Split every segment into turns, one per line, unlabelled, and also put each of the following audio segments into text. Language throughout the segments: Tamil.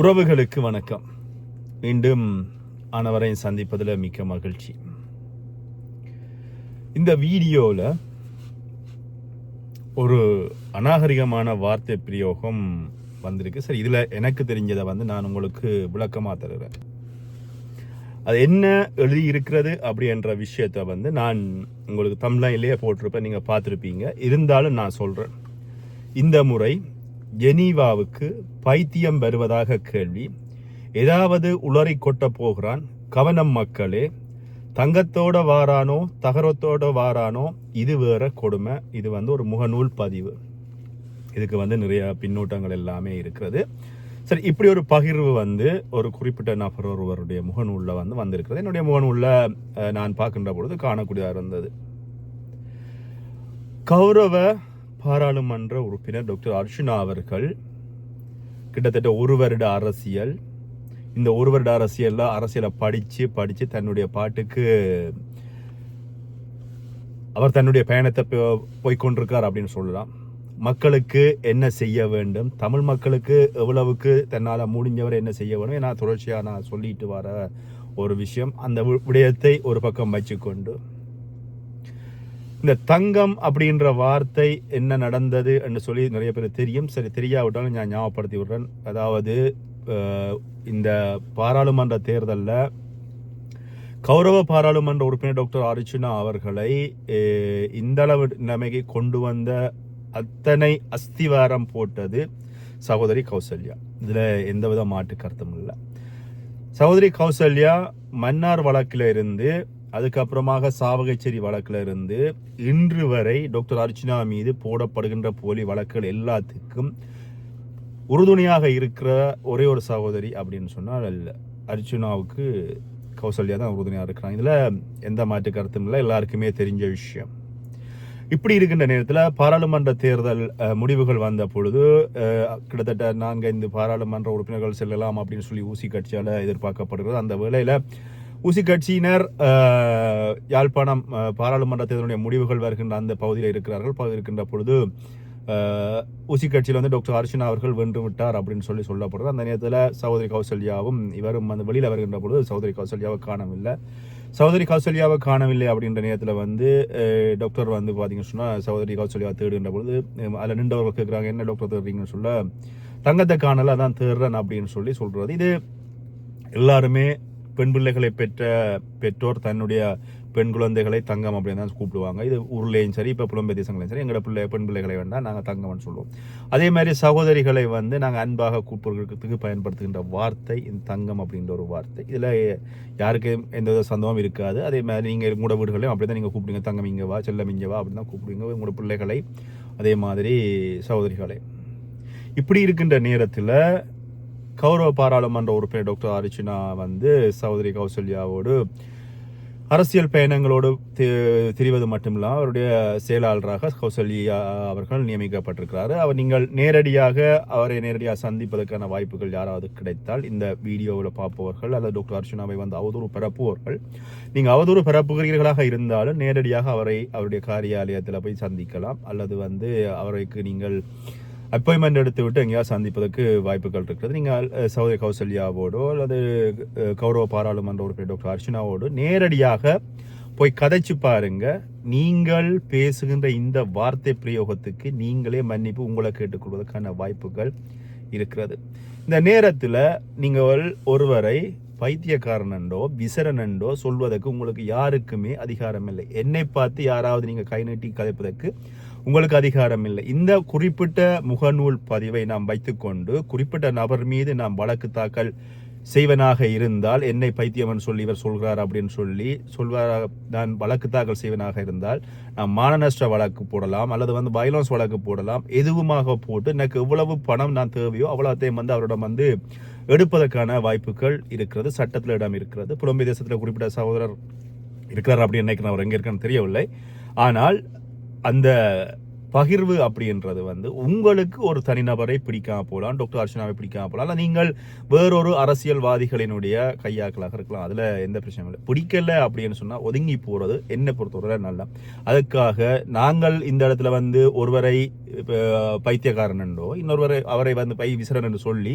உறவுகளுக்கு வணக்கம். மீண்டும் அனைவரை சந்திப்பதில் மிக்க மகிழ்ச்சி. இந்த வீடியோவில் ஒரு அநாகரிகமான வார்த்தை பிரயோகம் வந்திருக்கு. சரி இதில் எனக்கு தெரிஞ்சதை வந்து நான் உங்களுக்கு விளக்கமாக தருகிறேன் அது என்ன எழுதி இருக்கிறது அப்படின்ற விஷயத்தை வந்து நான் உங்களுக்கு தமிழ்லையிலேயே போட்டிருப்பேன். நீங்கள் பார்த்துருப்பீங்க. இருந்தாலும் நான் சொல்கிறேன் இந்த முறை ஜெனீவாவுக்கு பைத்தியம் வருவதாக கேள்வி. ஏதாவது உளறி கொட்ட போகிறான். கவனம் மக்களே தங்கத்தோட வாரானோ தகரத்தோட வாரானோ இது வேற கொடுமை. இது வந்து ஒரு முகநூல் பதிவு. இதுக்கு வந்து நிறைய பின்னூட்டங்கள் எல்லாமே இருக்கிறது. சரி இப்படி ஒரு பகிர்வு வந்து ஒரு குறிப்பிட்ட நபர் ஒருவருடைய முகநூலில் வந்து வந்திருக்கிறது. என்னுடைய முகநூலில் நான் பார்க்கின்ற பொழுது காணக்கூடியதாக இருந்தது. கௌரவ பாராளுமன்ற உறுப்பினர் டாக்டர் அர்ஷுனா அவர்கள் கிட்டத்தட்ட ஒரு வருட அரசியல். இந்த ஒரு வருட அரசியலில் அரசியலை படித்து படித்து தன்னுடைய பாட்டுக்கு அவர் தன்னுடைய பயணத்தை போ- போய்க்கொண்டிருக்கார் அப்படின்னு சொல்லலாம். மக்களுக்கு என்ன செய்ய வேண்டும்? தமிழ் மக்களுக்கு எவ்வளவுக்கு தன்னால் முடிஞ்சவர் என்ன செய்ய வேண்டும்? ஏன்னா தொடர்ச்சியாக நான் சொல்லிட்டு வர ஒரு விஷயம். அந்த விடயத்தை ஒரு பக்கம் வச்சுக்கொண்டு இந்த தங்கம் அப்படின்ற வார்த்தை என்ன நடந்தது என்று சொல்லி நிறைய பேர் தெரியும். சரி தெரியாவிட்டாலும் நான் ஞாபகப்படுத்தி விடுறேன். அதாவது இந்த பாராளுமன்ற தேர்தலில் கௌரவ பாராளுமன்ற உறுப்பினர் டாக்டர் அர்ச்சுனா அவர்களை இந்தளவு இந்த அளவு நிலைமைக்கு கொண்டு வந்த அத்தனை அஸ்திவாரம் போட்டது சகோதரி கௌசல்யா. இதில் எந்தவித மாட்டு கருத்தும் இல்லை. சகோதரி கௌசல்யா மன்னார் வழக்கில் இருந்து அதுக்கப்புறமாக சாவகச்சேரி வழக்கில் இருந்து இன்று வரை டாக்டர் அர்ச்சனா மீது போடப்படுகின்ற போலி வழக்குகள் எல்லாத்துக்கும் உறுதுணையாக இருக்கிற ஒரே ஒரு சகோதரி அப்படின்னு சொன்னால் அர்ச்சனாவுக்கு அர்ச்சுனாவுக்கு கௌசல்யா தான் உறுதுணையாக இருக்கிறாங்க. இதில் எந்த மாற்று கருத்தும் இல்லை. எல்லாருக்குமே தெரிஞ்ச விஷயம். இப்படி இருக்கின்ற நேரத்தில் பாராளுமன்ற தேர்தல் முடிவுகள் வந்த பொழுது கிட்டத்தட்ட கிட்டத்தட்ட நான்கைந்து பாராளுமன்ற உறுப்பினர்கள் செல்லலாம் அப்படின்னு சொல்லி ஊசி கட்சியால் எதிர்பார்க்கப்படுகிறது. அந்த வேளையில் உசி கட்சியினர் யாழ்ப்பாணம் பாராளுமன்ற தேர்தலுடைய முடிவுகள் வருகின்ற அந்த பகுதியில் இருக்கிறார்கள். பகுதி இருக்கின்ற பொழுது உசி கட்சியில் வந்து டாக்டர் அர்ச்சனா அவர்கள் வென்று விட்டார் அப்படின்னு சொல்லி சொல்லப்படுறது அந்த நேரத்தில் சகோதரி கௌசல்யாவும் இவரும் அந்த வெளியில் வருகின்ற பொழுது சகோதரி கௌசல்யாவை காணவில்லை. சகோதரி கௌசல்யாவை காணவில்லை அப்படின்ற நேரத்தில் வந்து டாக்டர் வந்து பார்த்தீங்கன்னு சொன்னால் சகோதரி கௌசல்யாவை தேடுகின்ற பொழுது அதில் நின்றவர்கள் கேட்குறாங்க என்ன டாக்டர் தேடுறீங்கன்னு சொல்ல தங்கத்தை காணல அதான் தேடுறேன் அப்படின்னு சொல்லி சொல்கிறது இது எல்லாருமே பெண் பிள்ளைகளை பெற்ற பெற்றோர் தன்னுடைய பெண் குழந்தைகளை தங்கம் அப்படின்னு தான் கூப்பிடுவாங்க. இது ஊர்லேயும் சரி இப்போ புலம்பெயர் தேசங்களையும் சரி. எங்களோட பிள்ளை பெண் பிள்ளைகளை வேண்டாம் நாங்கள் தங்கம்னு சொல்லுவோம். அதே மாதிரி சகோதரிகளை வந்து நாங்கள் அன்பாக கூப்பிடுறதுக்கு பயன்படுத்துகின்ற வார்த்தை இந்த தங்கம் அப்படின்ற ஒரு வார்த்தை. இதில் யாருக்கும் எந்த வித சந்தமும் இருக்காது. அதே மாதிரி நீங்கள் உங்களோட வீடுகளையும் அப்படி தான் நீங்கள் கூப்பிடுங்க. தங்கம் இங்கே வா செல்லம் இங்கே வா அப்படி தான் கூப்பிடுவீங்க உங்களோட பிள்ளைகளை அதே மாதிரி சகோதரிகளை. இப்படி இருக்கின்ற நேரத்தில் கௌரவ பாராளுமன்ற உறுப்பினர் டாக்டர் அர்ச்சனா வந்து சகோதரி கௌசல்யாவோடு அரசியல் பயணங்களோடு தி- திரிவது மட்டுமில்லாமல் அவருடைய செயலாளராக கௌசல்யா அவர்கள் நியமிக்கப்பட்டிருக்கிறார். அவர் நீங்கள் நேரடியாக அவரை நேரடியாக சந்திப்பதற்கான வாய்ப்புகள் யாராவது கிடைத்தால் இந்த வீடியோவில் பார்ப்பவர்கள் அல்லது டாக்டர் அர்ச்சனாவை வந்து அவதூறு பரப்புவர்கள் நீங்கள் அவதூறு பரப்புகிறீர்களாக இருந்தாலும் நேரடியாக அவரை அவருடைய காரியாலயத்தில் போய் சந்திக்கலாம். அல்லது வந்து அவருக்கு நீங்கள் அப்பாயின்மெண்ட் எடுத்து விட்டு எங்கேயாவது சந்திப்பதற்கு வாய்ப்புகள் இருக்கிறது. நீங்கள் சௌதரி கௌசல்யாவோடோ அல்லது கௌரவ பாராளுமன்ற உறுப்பினர் டாக்டர் அர்ச்சனாவோடு நேரடியாக போய் கதைச்சு பாருங்க. நீங்கள் பேசுகின்ற இந்த வார்த்தை பிரயோகத்துக்கு நீங்களே மன்னிப்பு உங்களை கேட்டுக்கொள்வதற்கான வாய்ப்புகள் இருக்கிறது. இந்த நேரத்தில் நீங்கள் ஒருவரை பைத்தியக்காரனண்டோ விசரனண்டோ சொல்வதற்கு உங்களுக்கு யாருக்குமே அதிகாரம் இல்லை என்னை பார்த்து யாராவது நீங்கள் கை நீட்டி கதைப்பதற்கு உங்களுக்கு அதிகாரம் இல்லை. இந்த குறிப்பிட்ட முகநூல் பதிவை நாம் வைத்துக்கொண்டு குறிப்பிட்ட நபர் மீது நாம் வழக்கு தாக்கல் செய்வனாக இருந்தால் என்னை பைத்தியவன் சொல்லி இவர் சொல்கிறார் அப்படின்னு சொல்லி சொல்வார் நான் வழக்கு தாக்கல் செய்வனாக இருந்தால் நான் மானநஷ்ட வழக்கு போடலாம் அல்லது வந்து வயலன்ஸ் வழக்கு போடலாம் எதுவுமாக போட்டு எனக்கு எவ்வளவு பணம் நான் தேவையோ அவ்வளோத்தையும் வந்து அவரிடம் வந்து எடுப்பதற்கான வாய்ப்புகள் இருக்கிறது சட்டத்தில் இடம் இருக்கிறது. புலம்பெயர் தேசத்தில் குறிப்பிட்ட சகோதரர் இருக்கிறார் அப்படின்னு நினைக்கிறேன் அவர் எங்கே இருக்கான்னு தெரியவில்லை. ஆனால் அந்த பகிர்வு அப்படின்றது வந்து உங்களுக்கு ஒரு தனிநபரை பிடிக்காம போகலாம் டாக்டர் அர்ச்சனாவை பிடிக்காம போகலாம். இல்லை நீங்கள் வேறொரு அரசியல்வாதிகளினுடைய கையாக்களாக இருக்கலாம். அதில் எந்த பிரச்சனையும் இல்லை. பிடிக்கல அப்படின்னு சொன்னால் ஒதுங்கி போகிறது என்னை பொறுத்தவரை நல்லா. அதுக்காக நாங்கள் இந்த இடத்துல வந்து ஒருவரை பைத்தியக்காரன் என்றோ இன்னொருவரை அவரை வந்து பை விசரன் என்று சொல்லி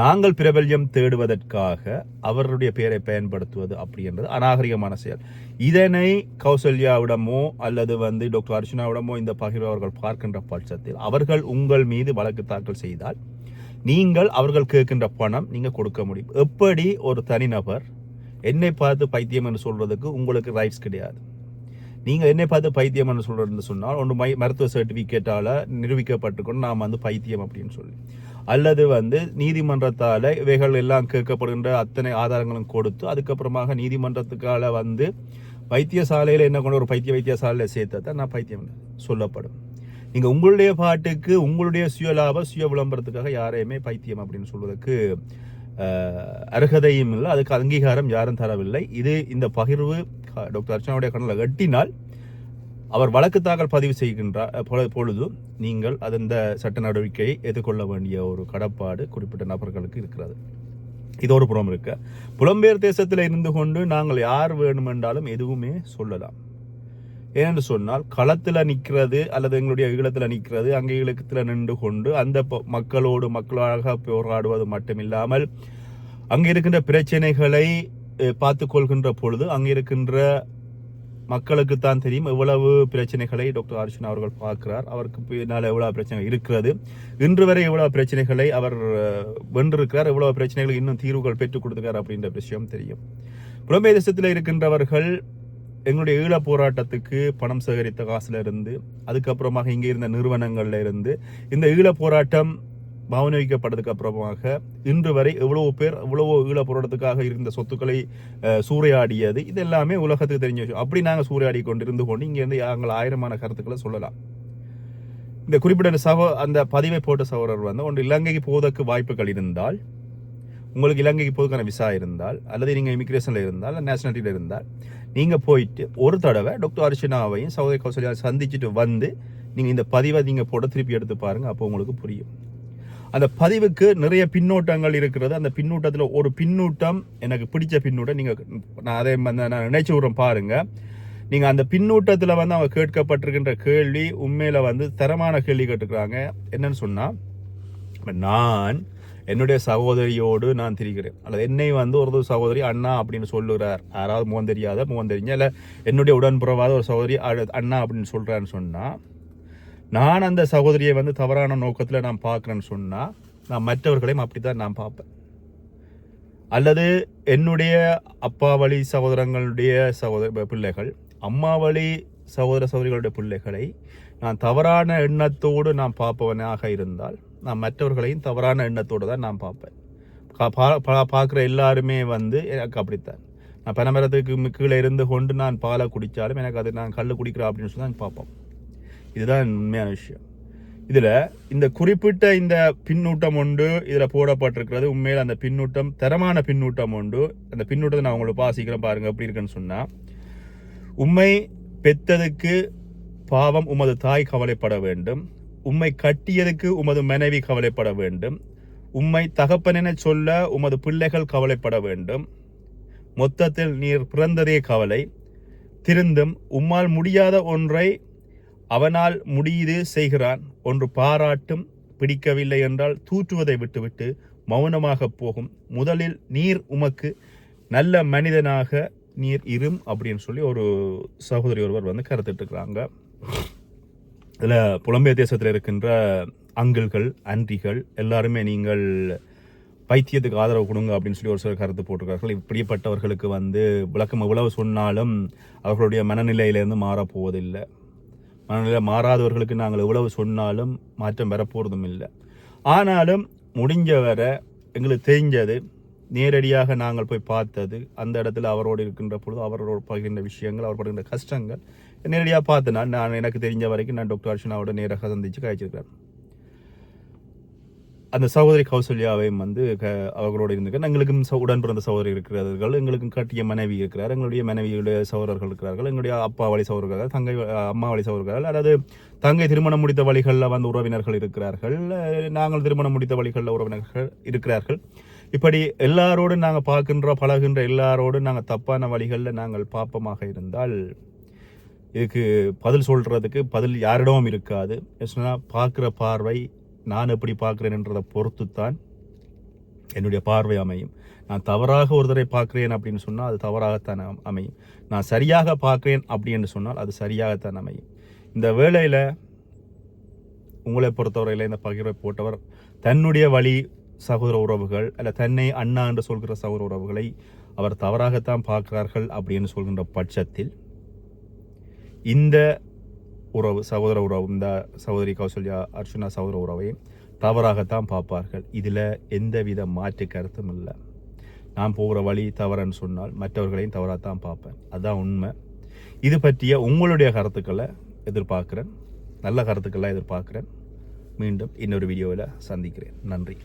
நாங்கள் பிரபல்யம் தேடுவதற்காக அவருடைய பெயரை பயன்படுத்துவது அப்படின்றது அநாகரிகமான செயல். இதனை கௌசல்யாவிடமோ அல்லது வந்து டாக்டர் அர்ச்சனாவிடமோ இந்த பகிர்வு அவர்கள் பார்க்கின்ற பட்சத்தில் அவர்கள் உங்கள் மீது வழக்கு தாக்கல் செய்தால் நீங்கள் அவர்கள் கேட்கின்ற பணம் நீங்கள் கொடுக்க முடியும். எப்படி ஒரு தனிநபர் என்னை பார்த்து பைத்தியம் என்று சொல்கிறதுக்கு உங்களுக்கு ரைட்ஸ் கிடையாது. நீங்கள் என்னை பார்த்து பைத்தியம் என்று சொல்கிறதுன்னு சொன்னால் ஒன்று மை மருத்துவ சர்டிஃபிகேட்டால் நிரூபிக்கப்பட்டிருக்கணும் நாம் வந்து பைத்தியம் அப்படின்னு சொல்லி. அல்லது வந்து நீதிமன்றத்தால் இவைகள் எல்லாம் கேட்கப்படுகின்ற அத்தனை ஆதாரங்களும் கொடுத்து அதுக்கப்புறமாக நீதிமன்றத்துக்கால வந்து வைத்தியசாலையில் என்ன கொண்டு ஒரு பைத்திய வைத்தியசாலையில் சேர்த்தா நான் பைத்தியம் சொல்லப்படும். நீங்க உங்களுடைய பாட்டுக்கு உங்களுடைய சுயலாப சுய விளம்பரத்துக்காக யாரையுமே பைத்தியம் அப்படின்னு சொல்வதற்கு அருகதையும் அர்ஹதையும் இல்லை. அதுக்கு அங்கீகாரம் யாரும் தரவில்லை. இது இந்த பகிர்வு டாக்டர் அர்ச்சனாவுடைய கண்ணில் எட்டினால் அவர் வழக்கு தாக்கல் பதிவு செய்கின்றார் பொழுது நீங்கள் அது இந்த சட்ட நடவடிக்கையை எதிர்கொள்ள வேண்டிய ஒரு கடப்பாடு குறிப்பிட்ட நபர்களுக்கு இருக்கிறது. இது ஒரு புறம் இருக்க. புலம்பெயர் தேசத்தில் இருந்து கொண்டு நாங்கள் யார் வேணுமென்றாலும் எதுவுமே சொல்லலாம். ஏனென்று சொன்னால் களத்தில் நிற்கிறது அல்லது எங்களுடைய ஈழத்தில் நிற்கிறது அங்கே ஈழத்தில் நின்று கொண்டு அந்த ப- மக்களோடு மக்களாக போராடுவது மட்டுமில்லாமல் அங்கே இருக்கின்ற பிரச்சனைகளை பார்த்து கொள்கின்ற பொழுது அங்கே இருக்கின்ற மக்களுக்கு தான் தெரியும் எவ்வளவு பிரச்சனைகளை டாக்டர் அர்ச்சனா அவர்கள் பார்க்கிறார். அவருக்கு பின்னால் எவ்வளவு பிரச்சனை இருக்கிறது. இன்று வரை எவ்வளவு பிரச்சனைகளை அவர் வென்றிருக்கிறார் எவ்வளவு பிரச்சனைகளை இன்னும் தீர்வுகள் பெற்றுக் கொடுத்துருக்கார் அப்படின்ற விஷயம் தெரியும். புலம்பெயர் தேசத்தில் இருக்கின்றவர்கள் எங்களுடைய ஈழ போராட்டத்துக்கு பணம் சேகரித்த காசுல இருந்து அதுக்கப்புறமாக இங்கே இருந்த நிறுவனங்கள்ல இருந்து இந்த ஈழ போராட்டம் பவனவிக்கப்பட்டதுக்கு அப்புறமாக இன்று வரை எவ்வளவு பேர் எவ்வளவோ ஈழ போராட்டத்துக்காக இருந்த சொத்துக்களை சூறையாடியது. இது எல்லாமே உலகத்துக்கு தெரிஞ்ச விஷயம். அப்படி நாங்கள் சூறையாடி கொண்டு இருந்து கொண்டு இங்க இருந்து நாங்கள் ஆயிரமான கருத்துக்களை சொல்லலாம். இந்த குறிப்பிட்ட சகோ அந்த பதிவை போட்ட சகோதரர் வந்து ஒன்று இலங்கைக்கு போவதற்கு வாய்ப்புகள் இருந்தால் உங்களுக்கு இலங்கைக்கு போதுக்கான விசா இருந்தால் அல்லது நீங்கள் இமிக்ரேஷனில் இருந்தால் நேஷனாலிட்டியில் இருந்தால் நீங்கள் போயிட்டு ஒரு தடவை டாக்டர் அர்ச்சனாவையும் சௌதரி கௌசல்யா சந்திச்சுட்டு வந்து நீங்கள் இந்த பதிவை நீங்கள் போட திருப்பி எடுத்து பாருங்கள் அப்போ உங்களுக்கு புரியும். அந்த பதிவுக்கு நிறைய பின்னூட்டங்கள் இருக்கிறது. அந்த பின்னூட்டத்தில் ஒரு பின்னூட்டம் எனக்கு பிடிச்ச பின்னூட்டம் நீங்கள் நான் அதே நான் நினைச்சு விட்றேன் பாருங்கள் நீங்கள் அந்த பின்னூட்டத்தில் வந்து அவங்க கேட்கப்பட்டிருக்கின்ற கேள்வி உண்மையில் வந்து தரமான கேள்வி கேட்டுக்கிறாங்க. என்னன்னு சொன்னால் நான் என்னுடைய சகோதரியோடு நான் திரிகிறேன். அல்லது என்னை வந்து ஒரு சகோதரி அண்ணா அப்படின்னு சொல்லுகிறார். யாராவது முகம் தெரியாத முகம் தெரிஞ்ச இல்லை என்னுடைய உடன்புறவாத ஒரு சகோதரி அண்ணா அப்படின்னு சொல்கிறான்னு சொன்னால் நான் அந்த சகோதரியை வந்து தவறான நோக்கத்தில் நான் பார்க்குறேன்னு சொன்னால் நான் மற்றவர்களையும் அப்படி தான் நான் பார்ப்பேன். அல்லது என்னுடைய அப்பா வழி சகோதரங்களுடைய சகோதர பிள்ளைகள் அம்மா வழி சகோதர சகோதரிகளுடைய பிள்ளைகளை நான் தவறான எண்ணத்தோடு நான் பார்ப்பவனாக இருந்தால் நான் மற்றவர்களையும் தவறான எண்ணத்தோடு தான் நான் பார்ப்பேன். பா- பா- பார்க்குற எல்லாருமே வந்து எனக்கு அப்படித்தான். நான் பனைமரத்துக்கு மி- கீழே இருந்து கொண்டு நான் பாலை குடித்தாலும் எனக்கு அது நான் கல் குடிக்கிறேன் அப்படின்னு சொல்லி தான் பார்ப்போம். இதுதான் உண்மையான விஷயம். இதில் இந்த குறிப்பிட்ட இந்த பின்னூட்டம் உண்டு இதில் போடப்பட்டிருக்கிறது. உண்மையில் அந்த பின்னூட்டம் தரமான பின்னூட்டம் உண்டு. அந்த பின்னூட்டத்தை நான் உங்களுக்கு பாசிக்கிறேன் பாருங்கள் எப்படி இருக்குன்னு சொன்னால் உண்மை பெத்ததுக்கு பாவம் உமது தாய் கவலைப்பட வேண்டும். உம்மை கட்டியதுக்கு உமது மனைவி கவலைப்பட வேண்டும். உம்மை தகப்பனென சொல்ல உமது பிள்ளைகள் கவலைப்பட வேண்டும். மொத்தத்தில் நீர் பிறந்ததே கவலை. திருந்தும் உம்மால் முடியாத ஒன்றை அவனால் முடியுது செய்கிறான். ஒன்று பாராட்டும் பிடிக்கவில்லை என்றால் தூற்றுவதை விட்டுவிட்டு மௌனமாக போகும். முதலில் நீர் உமக்கு நல்ல மனிதனாக நீர் இரும் அப்படின்னு சொல்லி ஒரு சகோதரி ஒருவர் வந்து கருத்துட்டு இருக்கிறாங்க. இதில் புலம்பெயர் தேசத்தில் இருக்கின்ற அங்கிள்கள் அன்றிகள் எல்லாருமே நீங்கள் பைத்தியத்துக்கு ஆதரவு கொடுங்க அப்படின்னு சொல்லி ஒரு சில கருத்து போட்டிருக்கார்கள். இப்படிப்பட்டவர்களுக்கு வந்து விளக்கம் எவ்வளவு சொன்னாலும் அவர்களுடைய மனநிலையிலேருந்து மாறப்போவதில்லை மனநிலை மாறாதவர்களுக்கு நாங்கள் எவ்வளவு சொன்னாலும் மாற்றம் வரப்போகிறதும் இல்லை. ஆனாலும் முடிஞ்ச வரை எங்களுக்கு தெரிஞ்சது நேரடியாக நாங்கள் போய் பார்த்தது அந்த இடத்துல அவரோடு இருக்கின்ற பொழுது அவரோட பகிர்ந்த விஷயங்கள் அவர் படுகின்ற கஷ்டங்கள் நேரடியாக பார்த்தேன் நான் எனக்கு தெரிஞ்ச வரைக்கும் நான் டாக்டர் அர்ச்சனாவோட நேராக சந்திச்சு காய்ச்சிருக்கிறேன் அந்த சகோதரி கௌசல்யாவையும் வந்து க- அவர்களோடு இருந்துக்க எங்களுக்கும் ச- உடன் பிறந்த சகோதரி இருக்கிறார்கள். எங்களுக்கும் கட்டிய மனைவி இருக்கிறார். எங்களுடைய மனைவியுடைய சகோதரர்கள் இருக்கிறார்கள். எங்களுடைய அப்பா வழி சகோதரர்கள் தங்கை அம்மா வழி சகோதரர்கள் அதாவது தங்கை திருமணம் முடித்த வழிகளில் வந்து உறவினர்கள் இருக்கிறார்கள். நாங்கள் திருமணம் முடித்த வழிகளில் உறவினர்கள் இருக்கிறார்கள். இப்படி எல்லாரோடும் நாங்கள் பார்க்கின்ற பழகின்ற எல்லாரோடும் நாங்கள் தப்பான வழிகளில் நாங்கள் பாப்பமாக இருந்தால் இதுக்கு பதில் சொல்கிறதுக்கு பதில் யாரிடமும் இருக்காது. சொன்னால் பார்க்குற பார்வை நான் எப்படி பார்க்குறேன்ன்றதை பொறுத்து தான் என்னுடைய பார்வை அமையும். நான் தவறாக ஒருத்தரை பார்க்குறேன் அப்படின்னு சொன்னால் அது தவறாகத்தான் அமையும். நான் சரியாக பார்க்குறேன் அப்படின்னு சொன்னால் அது சரியாகத்தான் அமையும். இந்த வேளையில் உங்களை பொறுத்தவரையில் இந்த பகிர்வை போட்டவர் தன்னுடைய வழி சகோதர உறவுகள் அல்ல தன்னை அண்ணா என்று சொல்கிற சகோதர உறவுகளை அவர் தவறாகத்தான் பார்க்கிறார்கள் அப்படின்னு சொல்கின்ற பட்சத்தில் இந்த உறவு சகோதர உறவு இந்த சகோதரி கௌசல்யா அர்ச்சுனா சகோதர உறவை தவறாகத்தான் பார்ப்பார்கள். இதில் எந்தவித மாற்று கருத்தும் இல்லை. நான் போகிற வழி தவறுன்னு சொன்னால் மற்றவர்களையும் தவறாகத்தான் பார்ப்பேன். அதுதான் உண்மை. இது பற்றிய உங்களுடைய கருத்துக்களை எதிர்பார்க்குறேன். நல்ல கருத்துக்களை எதிர்பார்க்குறேன். மீண்டும் இன்னொரு வீடியோவில் சந்திக்கிறேன். நன்றி.